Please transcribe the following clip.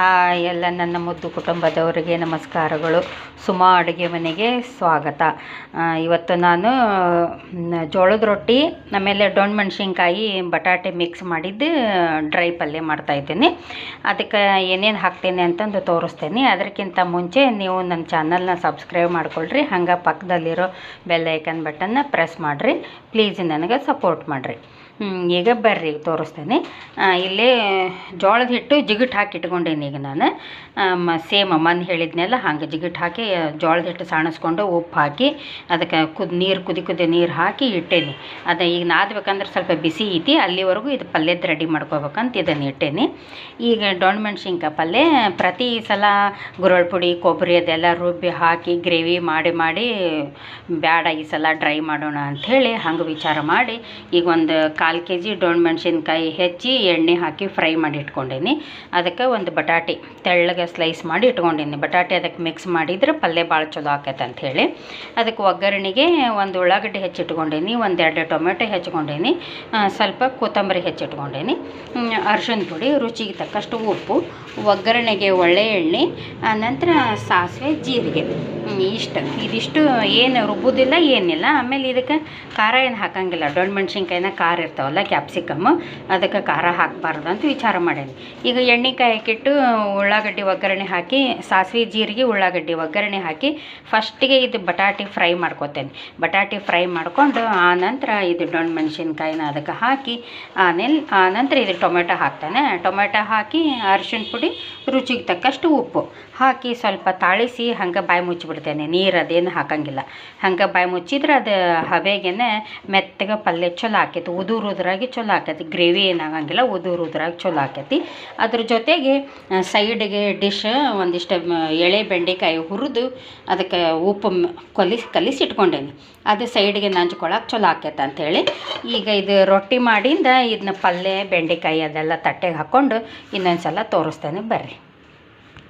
Hi ಎಲ್ಲ ನನ್ನ ಮುದ್ದು ಕುಟುಂಬದವರಿಗೆ ನಮಸ್ಕಾರಗಳು. ಸುಮಾ ಅಡುಗೆ ಮನೆಗೆ ಸ್ವಾಗತ. ಇವತ್ತು ನಾನು ಜೋಳದ ರೊಟ್ಟಿ, ಆಮೇಲೆ ಡೊಣ್ ಮೆಣಸಿನ್ಕಾಯಿ ಬಟಾಟೆ ಮಿಕ್ಸ್ ಮಾಡಿದ್ದು ಡ್ರೈ ಪಲ್ಯ ಮಾಡ್ತಾಯಿದ್ದೀನಿ ಅದಕ್ಕೆ ಏನೇನು ಹಾಕ್ತೀನಿ ಅಂತಂದು ತೋರಿಸ್ತೇನೆ. ಅದಕ್ಕಿಂತ ಮುಂಚೆ ನೀವು ನನ್ನ ಚಾನಲ್ನ ಸಬ್ಸ್ಕ್ರೈಬ್ ಮಾಡ್ಕೊಳ್ರಿ. ಹಂಗೆ ಪಕ್ಕದಲ್ಲಿರೋ ಬೆಲ್ ಐಕನ್ ಬಟನ್ನ ಪ್ರೆಸ್ ಮಾಡಿರಿ. ಪ್ಲೀಸ್ ನನಗೆ ಸಪೋರ್ಟ್ ಮಾಡಿರಿ. ಈಗ ಬರ್ರಿ, ತೋರಿಸ್ತೇನೆ. ಇಲ್ಲೇ ಜೋಳದ ಹಿಟ್ಟು ಜಿಗಿಟ್ ಹಾಕಿ ಇಟ್ಕೊಂಡೇನಿ. ಈಗ ನಾನು ಸೇಮ್ ಅಮ್ಮನ್ ಹೇಳಿದ್ನೆಲ್ಲ, ಹಂಗೆ ಜಿಗಿಟ್ ಹಾಕಿ ಜೋಳದ ಹಿಟ್ಟು ಸಾಣಿಸ್ಕೊಂಡು ಉಪ್ಪು ಹಾಕಿ, ಅದಕ್ಕೆ ಕುದ್, ನೀರು ಕುದಿ ಕುದಿ ನೀರು ಹಾಕಿ ಇಟ್ಟೇನಿ. ಅದು ಈಗ ನಾದಬೇಕಂದ್ರೆ ಸ್ವಲ್ಪ ಬಿಸಿ ಐತಿ, ಅಲ್ಲಿವರೆಗೂ ಇದು ಪಲ್ಯದ ರೆಡಿ ಮಾಡ್ಕೋಬೇಕಂತ ಇದನ್ನು ಇಟ್ಟೇನಿ. ಈಗ ಡೊಣ್ ಮೆಣ್ಸಿನ್ಕಾಯಿ ಪಲ್ಯ, ಪ್ರತಿ ಸಲ ಗುರಳ್ ಪುಡಿ, ಕೊಬ್ಬರಿ ಅದೆಲ್ಲ ರುಬ್ಬಿ ಹಾಕಿ, ಗ್ರೇವಿ ಮಾಡಿ ಮಾಡಿ, ಬ್ಯಾಡ ಈ ಸಲ ಡ್ರೈ ಮಾಡೋಣ ಅಂಥೇಳಿ ಹಂಗೆ ವಿಚಾರ ಮಾಡಿ, ಈಗ ಒಂದು ಕಾಲು ಕೆ ಜಿ ಡೊಣ್ ಮೆಣಸಿನ್ಕಾಯಿ ಹೆಚ್ಚಿ ಎಣ್ಣೆ ಹಾಕಿ ಫ್ರೈ ಮಾಡಿ ಇಟ್ಕೊಂಡೇನಿ. ಅದಕ್ಕೆ ಒಂದು ಬಟಾಟೆ ತೆಳ್ಳಗೆ ಸ್ಲೈಸ್ ಮಾಡಿ ಇಟ್ಕೊಂಡೀನಿ ಬಟಾಟೆ ಅದಕ್ಕೆ ಮಿಕ್ಸ್ ಮಾಡಿದ್ರೆ ಪಲ್ಯ ಭಾಳ ಚಲೋ ಆಕೈತೆ ಅಂಥೇಳಿ ಅದಕ್ಕೆ ಒಗ್ಗರಣೆಗೆ ಒಂದು ಉಳ್ಳಾಗಡ್ಡಿ ಹೆಚ್ಚಿಟ್ಕೊಂಡೀನಿ, ಒಂದೆರಡು ಟೊಮೆಟೊ ಹೆಚ್ಕೊಂಡೀನಿ ಸ್ವಲ್ಪ ಕೊತ್ತಂಬರಿ ಹೆಚ್ಚಿಟ್ಕೊಂಡೀನಿ ಅರ್ಶಿನ ಪುಡಿ, ರುಚಿಗೆ ತಕ್ಕಷ್ಟು ಉಪ್ಪು, ಒಗ್ಗರಣೆಗೆ ಒಳ್ಳೆ ಎಣ್ಣೆ ನಂತರ ಸಾಸಿವೆ, ಜೀರಿಗೆ. ಇಷ್ಟು. ಇದಿಷ್ಟು ಏನು ರುಬ್ಬೋದಿಲ್ಲ, ಏನಿಲ್ಲ. ಆಮೇಲೆ ಇದಕ್ಕೆ ಖಾರ ಏನು ಹಾಕಂಗಿಲ್ಲ. ಡೊಣ್ ಮೆಣಸಿನ್ಕಾಯಿನ ಖಾರ ಇರ್ತಾವಲ್ಲ ಕ್ಯಾಪ್ಸಿಕಮ್ ಅದಕ್ಕೆ ಖಾರ ಹಾಕಬಾರ್ದು ಅಂತ ವಿಚಾರ ಮಾಡೇನಿ. ಈಗ ಎಣ್ಣೆ ಹಾಕಿಟ್ಟು ಉಳ್ಳಾಗಡ್ಡಿ ಒಗ್ಗರಣೆ ಹಾಕಿ, ಸಾಸಿವೆ ಜೀರಿಗೆ ಉಳ್ಳಾಗಡ್ಡಿ ಒಗ್ಗರಣೆ ಹಾಕಿ, ಫಸ್ಟಿಗೆ ಇದು ಬಟಾಟಿ ಫ್ರೈ ಮಾಡ್ಕೊತೇನೆ. ಬಟಾಟಿ ಫ್ರೈ ಮಾಡ್ಕೊಂಡು ಆನಂತರ ಇದು ಡೊಣ್ ಮೆಣಸಿನ್ಕಾಯಿನ ಅದಕ್ಕೆ ಹಾಕಿ ಆಮೇಲೆ ಆನಂತರ ಇದು ಟೊಮೆಟೊ ಹಾಕ್ತೇನೆ. ಟೊಮೆಟೊ ಹಾಕಿ ಅರಿಶಿಣ ಪುಡಿ ರುಚಿಗೆ ತಕ್ಕಷ್ಟು ಉಪ್ಪು ಹಾಕಿ ಸ್ವಲ್ಪ ತಾಳಿಸಿ ಹಂಗೆ ಬಾಯಿ ಮುಚ್ಚಿಬಿಡ್ತೇನೆ. ನೀರು ಅದೇನು ಹಾಕಂಗಿಲ್ಲ. ಹಂಗೆ ಬಾಯಿ ಮುಚ್ಚಿದ್ರೆ ಅದು ಹಬೆಗೇನೆ ಮೆತ್ತಗೆ ಪಲ್ಯ ಚಲೋ ಆಕೈತಿ. ಉದುರು ಉದುರಾಗಿ ಚಲೋ ಆಕೈತಿ. ಗ್ರೇವಿ ಏನಾಗಂಗಿಲ್ಲ, ಉದುರು ಉದುರಾಗಿ ಚಲೋ ಆಕೈತಿ. ಅದ್ರ ಜೊತೆಗೆ ಸೈಡಿಗೆ ಡಿಶ್ ಒಂದಿಷ್ಟು ಎಳೆ ಬೆಂಡೆಕಾಯಿ ಹುರಿದು ಅದಕ್ಕೆ ಉಪ್ಪು ಕಲಿಸಿ ಕೊಲಿಸಿ ಕಲಿಸಿ ಇಟ್ಕೊಂಡೇನಿ ಅದು ಸೈಡ್ಗೆ ನಂಚ್ಕೊಳಕ್ಕೆ ಚಲೋ ಆಕೈತೆ ಅಂಥೇಳಿ ಈಗ ಇದು ರೊಟ್ಟಿ ಮಾಡಿಂದ ಇದನ್ನ ಪಲ್ಯ, ಬೆಂಡೆಕಾಯಿ ಅದೆಲ್ಲ ತಟ್ಟೆಗೆ ಹಾಕ್ಕೊಂಡು ಇನ್ನೊಂದು ಸಲ ತೋರಿಸ್ತೇನೆ ಬರ್ರಿ.